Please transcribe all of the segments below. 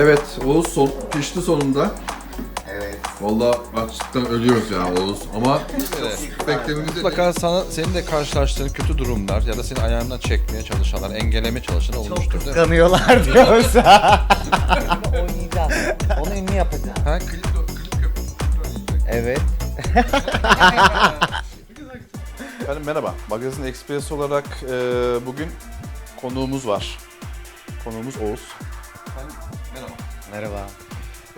Evet, Oğuz son, pişti sonunda. Evet. Vallahi açlıktan ölüyoruz ya Oğuz. Ama beklediğimizi... Mutlaka sana senin de karşılaştığın kötü durumlar ya da seni ayağından çekmeye çalışanlar, engelleme çalışan olmuştur değil mi? Kanıyorlar diyorsa. oynayacağız. Onu ünlü yapacağız. Ha, klip, klip yapıp Evet. Efendim merhaba. Magazin Express olarak e, bugün konuğumuz var. Konuğumuz Oğuz. Merhaba. Merhaba.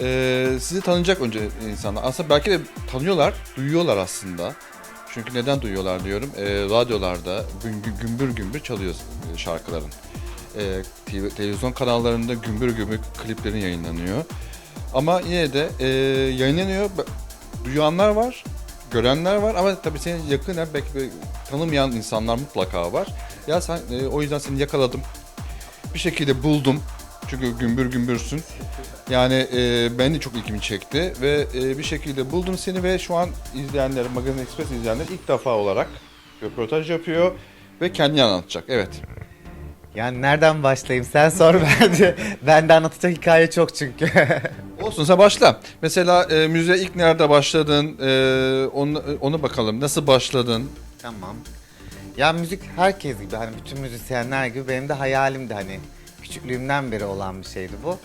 E, sizi tanıyacak önce insanlar. Aslında belki de tanıyorlar, duyuyorlar aslında. Çünkü neden duyuyorlar diyorum. E, radyolarda gümbür gümbür çalıyor e, şarkıların. E, TV televizyon kanallarında gümbür gümbür kliplerin yayınlanıyor. Ama yine de e, yayınlanıyor. Duyanlar var, görenler var ama tabii seni yakinen belki tanımayan insanlar mutlaka var. Ya sen e, o yüzden seni yakaladım. Bir şekilde buldum. Çünkü gümbür gümbürsün. Yani e, beni çok ilgimi çekti ve e, bir şekilde buldum seni ve şu an izleyenler, Magazin Express izleyenler ilk defa olarak röportaj yapıyor ve kendini anlatacak. Evet. Yani nereden başlayayım sen sor bence. ben de anlatacak hikaye çok çünkü. Olsun sen başla. Mesela e, müziğe ilk nerede başladın? E, onu, onu bakalım. Nasıl başladın? tamam. Ya müzik herkes gibi hani bütün müzisyenler gibi benim de hayalimdi hani. Küçüklüğümden beri olan bir şeydi bu.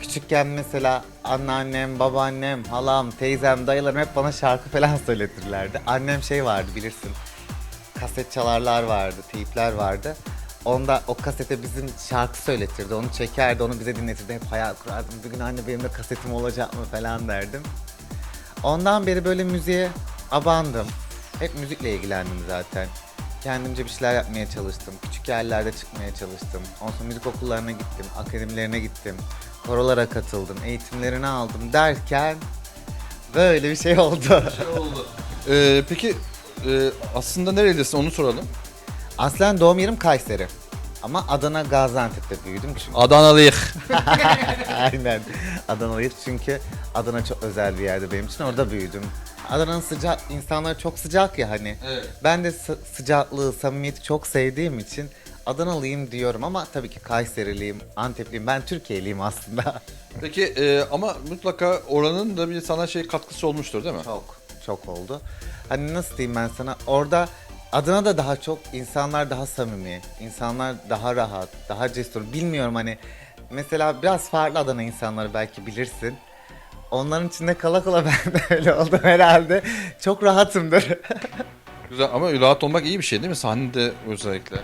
Küçükken mesela anneannem, babaannem, halam, teyzem, dayılarım hep bana şarkı falan söyletirlerdi. Annem şey vardı bilirsin. Kaset çalarlar vardı, teypler vardı. Onda o kasete bizim şarkı söyletirdi. Onu çekerdi, onu bize dinletirdi. Hep hayal kurardım. Bir gün anne benim de kasetim olacak mı falan derdim. Ondan beri böyle müziğe abandım. Hep müzikle ilgilendim zaten. Kendimce bir şeyler yapmaya çalıştım. Küçük yerlerde çıkmaya çalıştım. Ondan sonra müzik okullarına gittim, akademilerine gittim. Korolara katıldım, eğitimlerini aldım derken böyle bir şey oldu. E, peki e, aslında nerelisin onu soralım. Aslen doğum yerim Kayseri. Ama Adana Gaziantep'te büyüdüm çünkü. Adanalıyık. Aynen. Adanalıyız çünkü Adana çok özel bir yerde benim için. Orada büyüdüm. Adana'nın sıcak, insanlar çok sıcak ya hani. Evet. Ben de sı- sıcaklığı, samimiyeti çok sevdiğim için Adanalıyım diyorum ama tabii ki Kayseriliyim, Antepliyim. Ben Türkiye'liyim aslında. Peki e, ama mutlaka oranın da bir sana şey katkısı olmuştur değil mi? Çok, çok oldu. Hani nasıl diyeyim ben sana? Orada Adana'da daha çok insanlar daha samimi, insanlar daha rahat, daha cesur. Bilmiyorum hani mesela biraz farklı Adana insanları belki bilirsin. Onların içinde kala kala ben de öyle oldum herhalde. Çok rahatımdır. Güzel ama rahat olmak iyi bir şey değil mi? Sahnede özellikle.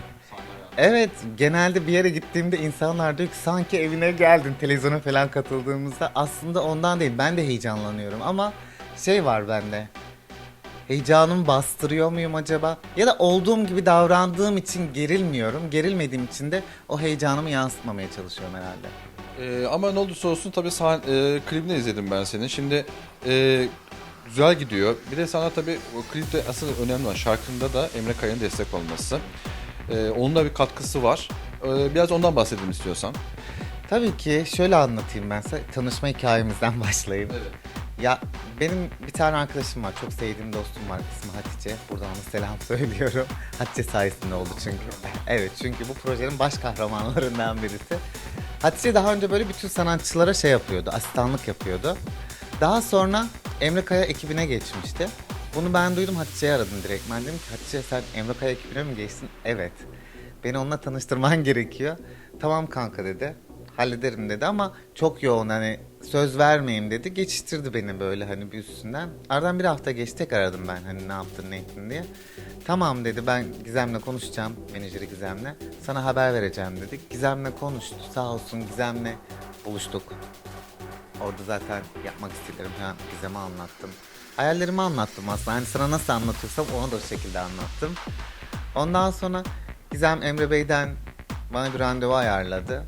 evet, genelde bir yere gittiğimde insanlar diyor ki sanki evine geldin televizyona falan katıldığımızda. Aslında ondan değil, ben de heyecanlanıyorum ama şey var bende. Heyecanımı bastırıyor muyum acaba? Ya da olduğum gibi davrandığım için gerilmiyorum. Gerilmediğim için de o heyecanımı yansıtmamaya çalışıyorum herhalde. Ee, ama ne olursa olsun tabii sahne, e, klibini izledim ben senin. Şimdi e, güzel gidiyor. Bir de sana tabii o klipte asıl önemli olan şarkında da Emre Kaya'nın destek olması. Ee, onun da bir katkısı var. Ee, biraz ondan bahsedelim istiyorsan. Tabii ki şöyle anlatayım ben size. Tanışma hikayemizden başlayayım. Ya benim bir tane arkadaşım var. Çok sevdiğim dostum var. İsmi Hatice. Buradan ona selam söylüyorum. Hatice sayesinde oldu çünkü. evet çünkü bu projenin baş kahramanlarından birisi. Hatice daha önce böyle bütün sanatçılara şey yapıyordu. Asistanlık yapıyordu. Daha sonra Emre Kaya ekibine geçmişti. Bunu ben duydum Hatice'yi aradım direkt. Ben dedim ki Hatice sen Emre Kaya ekibine mi geçtin? Evet. Beni onunla tanıştırman gerekiyor. Tamam kanka dedi. Hallederim dedi ama çok yoğun hani söz vermeyeyim dedi. Geçiştirdi beni böyle hani bir üstünden. Aradan bir hafta geçti tekrar aradım ben hani ne yaptın ne ettin diye. Tamam dedi ben Gizem'le konuşacağım menajeri Gizem'le. Sana haber vereceğim dedi. Gizem'le konuştu sağ olsun Gizem'le buluştuk. Orada zaten yapmak istediklerimi falan Gizem'e anlattım. Hayallerimi anlattım aslında. Hani sana nasıl anlatıyorsam ona da o şekilde anlattım. Ondan sonra Gizem Emre Bey'den bana bir randevu ayarladı.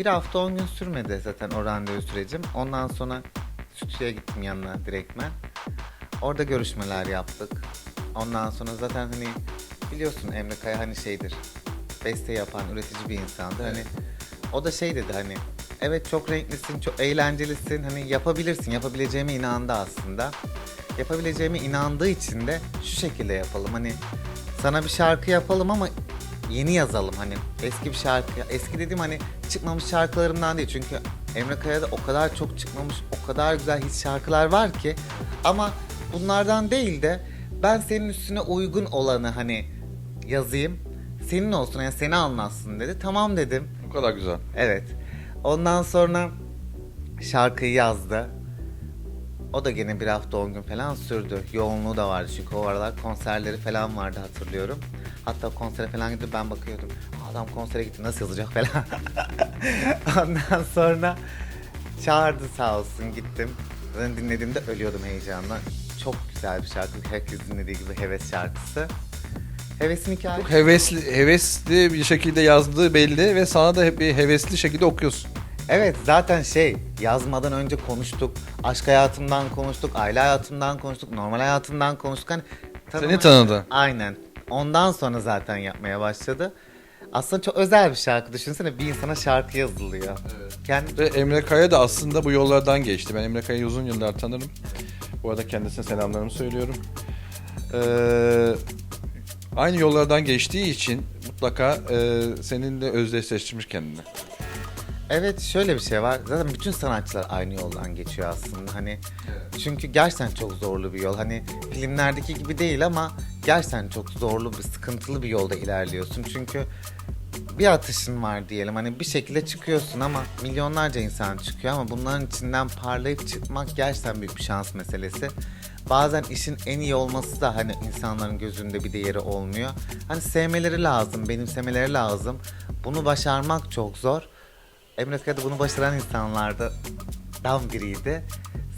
Bir hafta 10 gün sürmedi zaten o randevu sürecim. Ondan sonra stüdyoya gittim yanına direktmen. Orada görüşmeler yaptık. Ondan sonra zaten hani biliyorsun Emre Kaya hani şeydir. Beste yapan üretici bir insandır. Hani o da şey dedi hani evet çok renklisin, çok eğlencelisin. Hani yapabilirsin, yapabileceğime inandı aslında. Yapabileceğime inandığı için de şu şekilde yapalım. Hani sana bir şarkı yapalım ama yeni yazalım hani eski bir şarkı eski dediğim hani çıkmamış şarkılarımdan değil çünkü Emre Kaya'da o kadar çok çıkmamış, o kadar güzel hit şarkılar var ki. Ama bunlardan değil de ben senin üstüne uygun olanı hani yazayım. Senin olsun yani seni anlatsın dedi. Tamam dedim. Bu kadar güzel. Evet. Ondan sonra şarkıyı yazdı. O da gene bir hafta 10 gün falan sürdü. Yoğunluğu da vardı çünkü o aralar konserleri falan vardı hatırlıyorum. Hatta konsere falan gidip ben bakıyordum. Adam konsere gitti nasıl yazacak falan. Ondan sonra çağırdı sağ olsun gittim. Ben dinlediğimde ölüyordum heyecanla. Çok güzel bir şarkı. Herkes dinlediği gibi Heves şarkısı. Heves'in hikayesi. Hevesli, hevesli bir şekilde yazdığı belli ve sana da hep bir hevesli şekilde okuyorsun. Evet zaten şey yazmadan önce konuştuk. Aşk hayatımdan konuştuk, aile hayatımdan konuştuk, normal hayatımdan konuştuk. Hani Seni tanıdı. Aynen. Ondan sonra zaten yapmaya başladı. Aslında çok özel bir şarkı. Düşünsene bir insana şarkı yazılıyor. Kendi Ve Emre Kaya da aslında bu yollardan geçti. Ben Emre Kaya'yı uzun yıllar tanırım. Bu arada kendisine selamlarımı söylüyorum. Ee, aynı yollardan geçtiği için mutlaka e, seninle özdeşleştirmiş kendini. Evet şöyle bir şey var. Zaten bütün sanatçılar aynı yoldan geçiyor aslında. Hani çünkü gerçekten çok zorlu bir yol. Hani filmlerdeki gibi değil ama gerçekten çok zorlu bir sıkıntılı bir yolda ilerliyorsun. Çünkü bir atışın var diyelim. Hani bir şekilde çıkıyorsun ama milyonlarca insan çıkıyor ama bunların içinden parlayıp çıkmak gerçekten büyük bir şans meselesi. Bazen işin en iyi olması da hani insanların gözünde bir değeri olmuyor. Hani sevmeleri lazım, benimsemeleri lazım. Bunu başarmak çok zor. Emre Kaya'da bunu başaran insanlardan biriydi.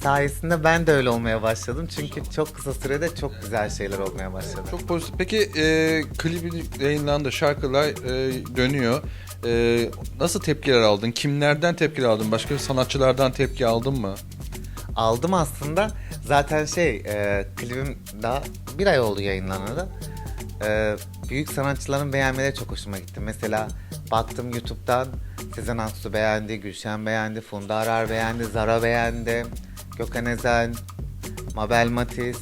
Sayesinde ben de öyle olmaya başladım. Çünkü çok kısa sürede çok güzel şeyler olmaya başladı. Çok pozitif. Peki e, klibi yayınlandı, şarkılar e, dönüyor. E, nasıl tepkiler aldın? Kimlerden tepkiler aldın? Başka sanatçılardan tepki aldın mı? aldım aslında. Zaten şey e, klibim daha bir ay oldu yayınlanalı. E, büyük sanatçıların beğenmeleri çok hoşuma gitti. Mesela baktım YouTube'dan Sezen Aksu beğendi, Gülşen beğendi, Funda Arar beğendi, Zara beğendi, Gökhan Ezen, Mabel Matiz.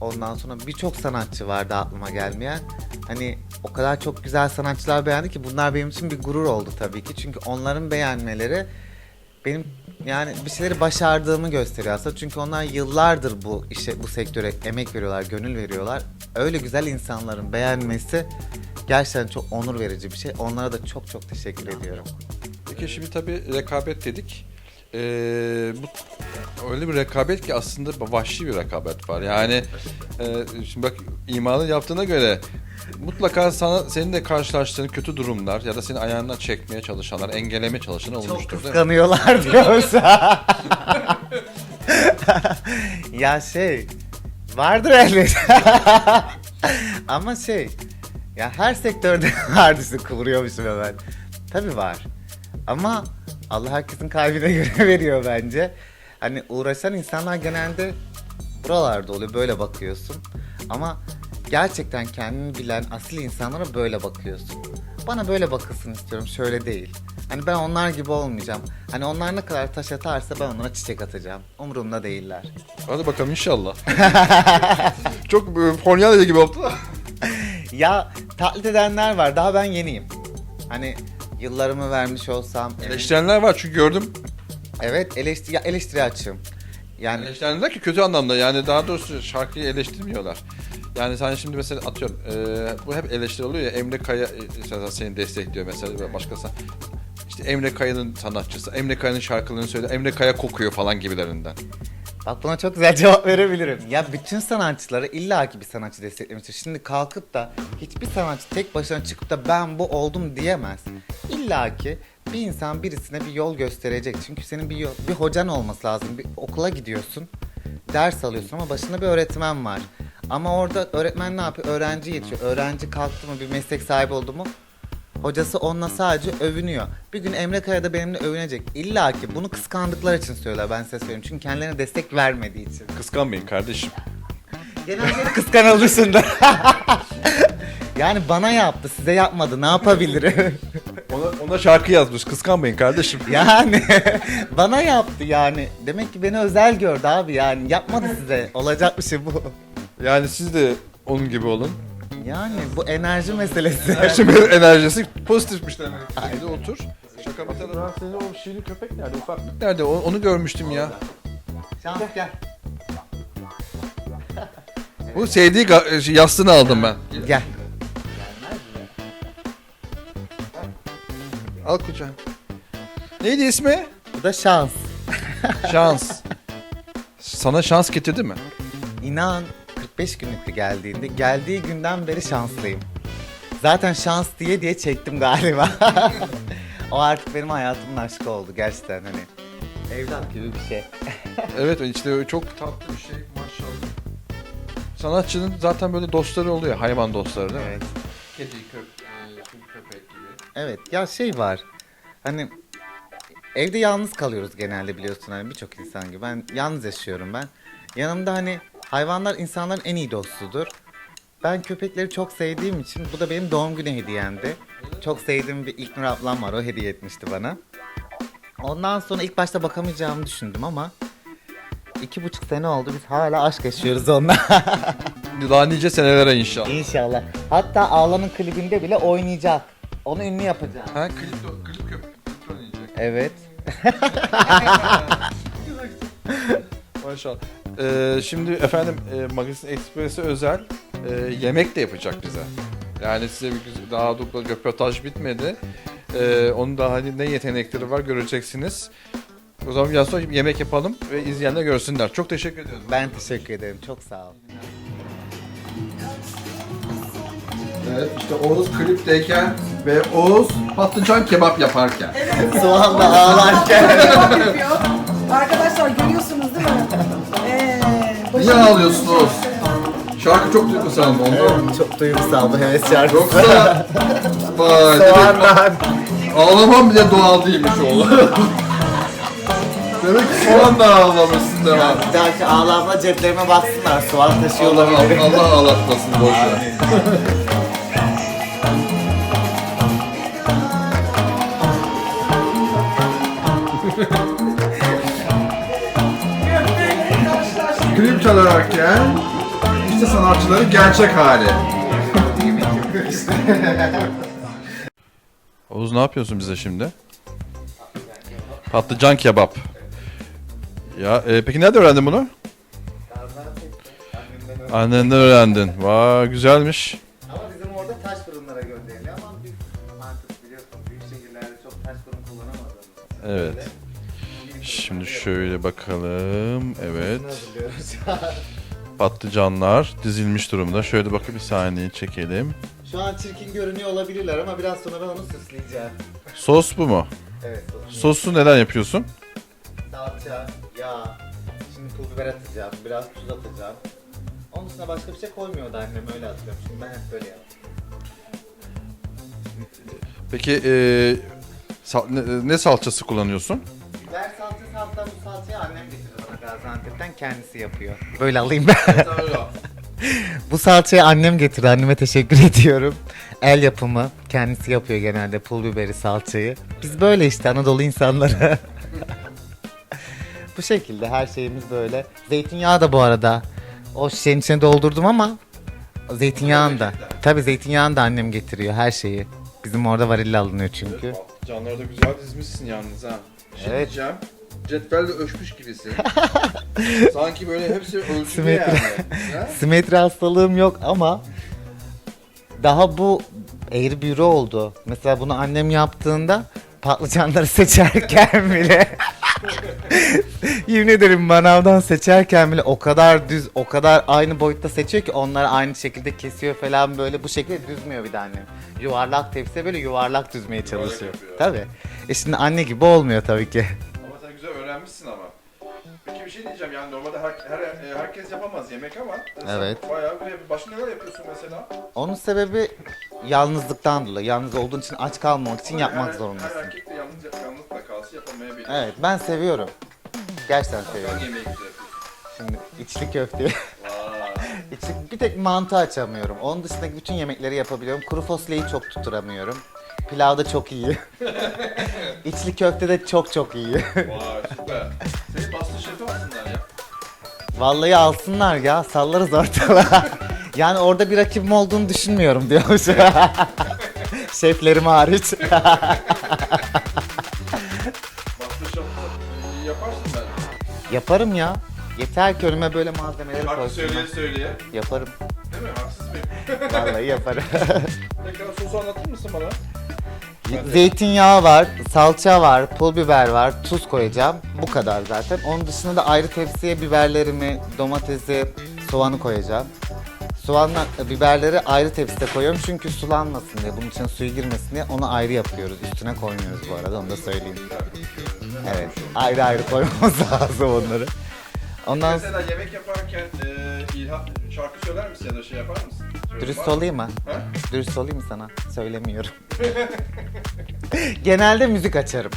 Ondan sonra birçok sanatçı vardı aklıma gelmeyen. Hani o kadar çok güzel sanatçılar beğendi ki bunlar benim için bir gurur oldu tabii ki. Çünkü onların beğenmeleri benim yani bir şeyleri başardığımı gösteriyor aslında. Çünkü onlar yıllardır bu işe, bu sektöre emek veriyorlar, gönül veriyorlar. Öyle güzel insanların beğenmesi gerçekten çok onur verici bir şey. Onlara da çok çok teşekkür ediyorum. Peki şimdi tabii rekabet dedik. Ee, bu öyle bir rekabet ki aslında vahşi bir rekabet var. Yani e, şimdi bak imanı yaptığına göre mutlaka sana senin de karşılaştığın kötü durumlar ya da seni ayağından çekmeye çalışanlar, engelleme çalışanlar Çok olmuştur mi? kıskanıyorlar diyorsa. ya şey vardır elbette. Ama şey ya her sektörde vardır kıvırıyormuşum hemen. Tabii var. Ama Allah herkesin kalbine göre veriyor bence. Hani uğraşan insanlar genelde buralarda oluyor böyle bakıyorsun. Ama gerçekten kendini bilen asil insanlara böyle bakıyorsun. Bana böyle bakılsın istiyorum şöyle değil. Hani ben onlar gibi olmayacağım. Hani onlar ne kadar taş atarsa ben onlara çiçek atacağım. Umurumda değiller. Hadi bakalım inşallah. Çok e, Polonya'da gibi oldu. Ya taklit edenler var. Daha ben yeniyim. Hani yıllarımı vermiş olsam. Eleştirenler var çünkü gördüm. Evet eleştiri, eleştiri açığım. Yani Eleştirenler ki kötü anlamda yani daha doğrusu şarkıyı eleştirmiyorlar. Yani sen şimdi mesela atıyorum e, bu hep eleştiri oluyor ya Emre Kaya e, mesela seni destekliyor mesela ve başkası işte Emre Kaya'nın sanatçısı, Emre Kaya'nın şarkılarını söyle, Emre Kaya kokuyor falan gibilerinden. Bak buna çok güzel cevap verebilirim. Ya bütün sanatçıları illaki bir sanatçı desteklemiştir. Şimdi kalkıp da hiçbir sanatçı tek başına çıkıp da ben bu oldum diyemez. İlla ki bir insan birisine bir yol gösterecek. Çünkü senin bir yol, bir hocan olması lazım. Bir okula gidiyorsun, ders alıyorsun ama başında bir öğretmen var. Ama orada öğretmen ne yapıyor? Öğrenci yetişiyor. Öğrenci kalktı mı bir meslek sahibi oldu mu? Hocası onunla sadece övünüyor. Bir gün Emre Kaya da benimle övünecek. İlla ki bunu kıskandıkları için söylüyorlar ben size söyleyeyim. Çünkü kendilerine destek vermediği için. Kıskanmayın kardeşim. Genelde kıskanıldısındır. yani bana yaptı, size yapmadı. Ne yapabilirim? Ona, ona şarkı yazmış. Kıskanmayın kardeşim. yani bana yaptı yani. Demek ki beni özel gördü abi yani. Yapmadı size. Olacak bir şey bu. Yani siz de onun gibi olun. Yani bu enerji meselesi. Şimdi enerjisi pozitifmiş demek. Şimdi otur. Şaka bir tarafa. Lan senin o şirin köpek nerede ufak? Nerede? O- Onu görmüştüm ya. Şans gel. Bu sevdiği ga- şey, yastığını aldım ben. Gel. Al kucağına. Neydi ismi? Bu da şans. Şans. Sana şans getirdi mi? İnan 45 günlüktü geldiğinde. Geldiği günden beri şanslıyım. Zaten şans diye diye çektim galiba. o artık benim hayatımın aşkı oldu gerçekten hani. Evlat gibi bir şey. Evet işte çok tatlı bir şey maşallah. Sanatçının zaten böyle dostları oluyor. Hayvan dostları değil mi? Evet. Kedi, köpek, köpek gibi. Evet ya şey var. Hani evde yalnız kalıyoruz genelde biliyorsun hani birçok insan gibi. Ben yalnız yaşıyorum ben. Yanımda hani hayvanlar insanların en iyi dostudur. Ben köpekleri çok sevdiğim için bu da benim doğum günü hediyemdi. Çok sevdiğim bir İlknur ablam var o hediye etmişti bana. Ondan sonra ilk başta bakamayacağımı düşündüm ama iki buçuk sene oldu biz hala aşk yaşıyoruz onunla. Daha nice senelere inşallah. İnşallah. Hatta Ağlan'ın klibinde bile oynayacak. Onu ünlü yapacağım. Ha klip, klip köpek. Klip oynayacak. Evet. Maşallah. Ee, şimdi efendim e, Magazin Express'e özel e, yemek de yapacak bize. Yani size bir daha do- röportaj bitmedi. Ee, onun da hani ne yetenekleri var göreceksiniz. O zaman biraz sonra yemek yapalım ve izleyenler görsünler. Çok teşekkür ediyorum. Ben teşekkür ederim. Çok sağ ol. Evet işte Oğuz klipteyken ve Oğuz patlıcan kebap yaparken. Soğanla ağlarken. Arkadaşlar görüyorsunuz değil mi? Niye ağlıyorsun Oğuz? Şarkı çok duygusal mı ondan? Çok duygusal bu heves şarkısı. Yoksa... Vay demek ağlamam bile doğal değilmiş oğlum. demek ki soğan da ağlamışsın devam. Bir dahaki ağlamla ceplerime baksınlar. Soğan taşıyor Allah. Allah, Allah ağlatmasın boşver. Çalarken işte sanatçıların gerçek hali. Oğuz ne yapıyorsun bize şimdi? Patlıcan kebap. Ya e, peki nerede öğrendin bunu? Annenden öğrendin. Vay güzelmiş. Ama bizim orada taş fırınlara gönderiliyor ama biz artık biliyorsun büyük şehirlerde çok taş fırın kullanamadığımız Evet. Şimdi şöyle bakalım. Evet. Patlıcanlar dizilmiş durumda. Şöyle bakın bir saniye çekelim. Şu an çirkin görünüyor olabilirler ama biraz sonra ben onu süsleyeceğim. Sos bu mu? Evet. o. Sosu neden yapıyorsun? Salça, yağ, şimdi pul biber atacağım, biraz tuz atacağım. Onun dışında başka bir şey koymuyordu annem öyle atıyorum. Şimdi ben hep böyle yaptım. Peki e, sal- ne, ne salçası kullanıyorsun? Hatta bu salçayı annem getiriyor bana Gaziantep'ten kendisi yapıyor. Böyle alayım ben. bu salçayı annem getirdi. Anneme teşekkür ediyorum. El yapımı. Kendisi yapıyor genelde pul biberi salçayı. Biz böyle işte Anadolu insanları. bu şekilde her şeyimiz böyle. Zeytinyağı da bu arada. O şişenin içine doldurdum ama zeytinyağını da. Tabii zeytinyağını da annem getiriyor her şeyi. Bizim orada varilla alınıyor çünkü. Patlıcanları da güzel dizmişsin yalnız ha. Şey Evet. diyeceğim. Cetvelle ölçmüş gibisin. Sanki böyle hepsi ölçülü Simetri. yani. Ha? Simetri hastalığım yok ama daha bu eğri büğrü oldu. Mesela bunu annem yaptığında patlıcanları seçerken bile yemin ederim manavdan seçerken bile o kadar düz, o kadar aynı boyutta seçiyor ki onları aynı şekilde kesiyor falan böyle bu şekilde düzmüyor bir de annem. Yuvarlak tepsiye böyle yuvarlak düzmeye çalışıyor. yapıyor. Tabii. E şimdi anne gibi olmuyor tabii ki. Öğrenmişsin ama. Peki bir şey diyeceğim yani normalde her, her, e, herkes yapamaz yemek ama sen Evet. bayağı böyle başka neler yapıyorsun mesela? Onun sebebi yalnızlıktan dolayı. Yalnız olduğun için aç kalmamak için yapmak her, zorundasın. erkek de yalnız, yalnız da kalsa yapamayabilir. Evet ben seviyorum. Gerçekten seviyorum. Hangi yemeği güzel yapıyorsun? Şimdi içli köfte. Vay. içli, bir tek mantı açamıyorum. Onun dışındaki bütün yemekleri yapabiliyorum. Kuru fasulyeyi çok tutturamıyorum. Pilav da çok iyi. İçli köfte de çok çok iyi. Vay süper. Seni bastı şefi alsınlar ya. Vallahi alsınlar ya. Sallarız ortalığa. yani orada bir rakibim olduğunu düşünmüyorum diyormuş. Şeflerim hariç. Bastı şefi e, yaparsın bence. Yaparım ya. Yeter ki önüme böyle malzemeleri Farklı söyleye koysunlar. söyleye. Yaparım. Değil mi? Haksız mıyım? Vallahi yaparım. Tekrar sosu anlatır mısın bana? Zeytinyağı var, salça var, pul biber var, tuz koyacağım. Bu kadar zaten. Onun dışında da ayrı tepsiye biberlerimi, domatesi, soğanı koyacağım. Soğanla e, biberleri ayrı tepside koyuyorum çünkü sulanmasın diye, bunun için suyu girmesin diye onu ayrı yapıyoruz. Üstüne koymuyoruz bu arada, onu da söyleyeyim. Evet, ayrı ayrı koymamız lazım onları. Ondan Mesela yemek yaparken e, ilham, şarkı söyler misin ya da şey yapar mısın? Dürüst olayım mı? Ha? Dürüst olayım mı sana? Söylemiyorum. Genelde müzik açarım.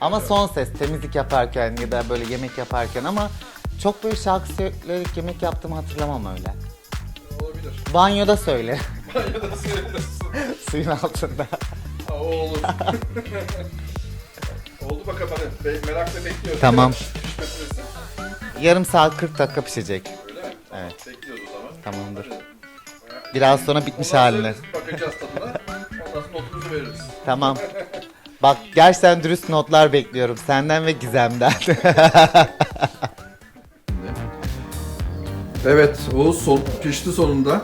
Ama son ses temizlik yaparken ya da böyle yemek yaparken ama çok böyle şarkı söyleyerek yemek yaptığımı hatırlamam öyle. Olabilir. Banyoda söyle. Banyoda söylersin. Suyun altında. Ha, o olur. Oldu bakalım hadi. Be- merakla bekliyoruz. Tamam. Pişme süresi. Yarım saat 40 dakika pişecek. Öyle mi? Evet. Bekliyoruz o zaman. Tamamdır. Hadi. Biraz sonra bitmiş Ondan haline. Bakacağız tadına. Ondan sonra notumuzu veririz. Tamam. Bak gerçekten dürüst notlar bekliyorum senden ve Gizem'den. Evet Oğuz son, pişti sonunda.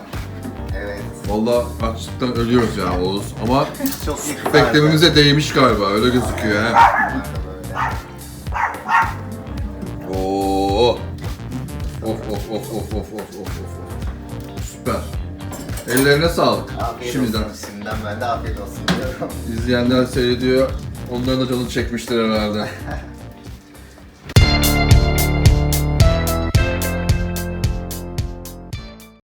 evet. Vallahi açlıktan ölüyoruz ya Oğuz ama Çok iyi beklememize değmiş galiba öyle gözüküyor ha. Oo. Of of of of of of of of. Süper. Ellerine sağlık. Afiyet Şimdiden. olsun. Şimdiden ben de afiyet olsun diyorum. İzleyenler seyrediyor. Onların da canı çekmiştir herhalde.